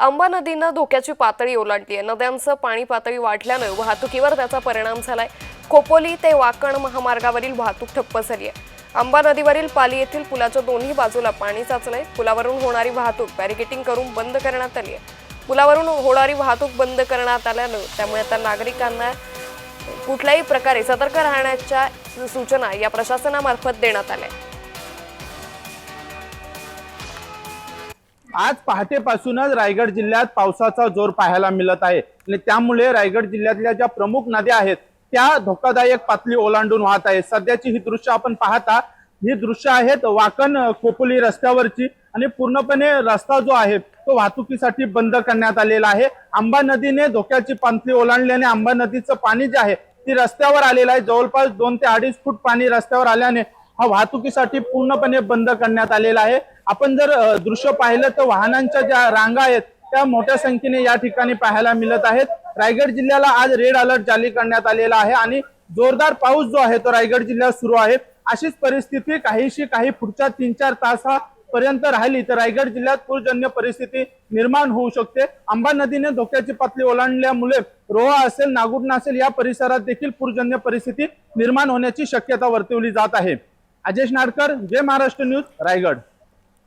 अंबा नदीनं धोक्याची पातळी ओलांडली आहे. नद्यांचं पाणी पातळी वाढल्यानं वाहतुकीवर त्याचा परिणाम झालाय. खोपोली ते वाकण महामार्गावरील वाहतूक ठप्प झाली आहे. अंबा नदीवरील पाली येथील पुलाच्या दोन्ही बाजूला पाणी साचलंय. पुलावरून होणारी वाहतूक बॅरिकेटिंग करून बंद करण्यात आली आहे. पुलावरून होणारी वाहतूक बंद करण्यात आल्यानं त्यामुळे आता नागरिकांना कुठल्याही प्रकारे सतर्क राहण्याच्या सूचना या प्रशासनामार्फत देण्यात आल्या आज पहाटेपासूनच रायगड जिल्ह्यात पावसाचा जोर पाहायला मिळत आहे. आणि त्यामुळे रायगड जिल्ह्यातल्या ज्या प्रमुख नद्या आहेत त्या धोकादायक पातळी ओलांडून वाहत आहे सध्याची ही दृश्य आपण पाहता ही दृश्य आहेत वाकण अ, खोपोली रस्त्यावरची आणि पूर्णपणे रस्ता जो आहे तो वाहतुकीसाठी बंद करण्यात आलेला आहे. आंबा नदीने धोक्याची पातळी ओलांडल्याने आंबा नदीचं पाणी जे आहे ती रस्त्यावर आलेलं आहे. जवळपास दोन ते अडीच फूट पाणी रस्त्यावर आल्याने हा वाहतुकीसाठी पूर्णपणे बंद करण्यात आलेला आहे. आपण जर दृश्य पाहिलं तर वाहनांच्या ज्या रांगा आहेत त्या मोठ्या संख्येने या ठिकाणी पाहायला मिळत आहेत. रायगड जिल्ह्याला आज रेड अलर्ट जारी करण्यात आलेला आहे आणि जोरदार पाऊस जो आहे तो रायगड जिल्ह्यात सुरू आहे. अशीच परिस्थिती काहीशी काही पुढच्या तीन चार तासापर्यंत राहिली तर रायगड जिल्ह्यात पूरजन्य परिस्थिती निर्माण होऊ शकते. आंबा नदीने धोक्याची पातळी ओलांडल्यामुळे रोहा असेल नागुडणा असेल या परिसरात देखील पूरजन्य परिस्थिती निर्माण होण्याची शक्यता वर्तवली जात आहे. अजेश नाडकर जय महाराष्ट्र न्यूज रायगड.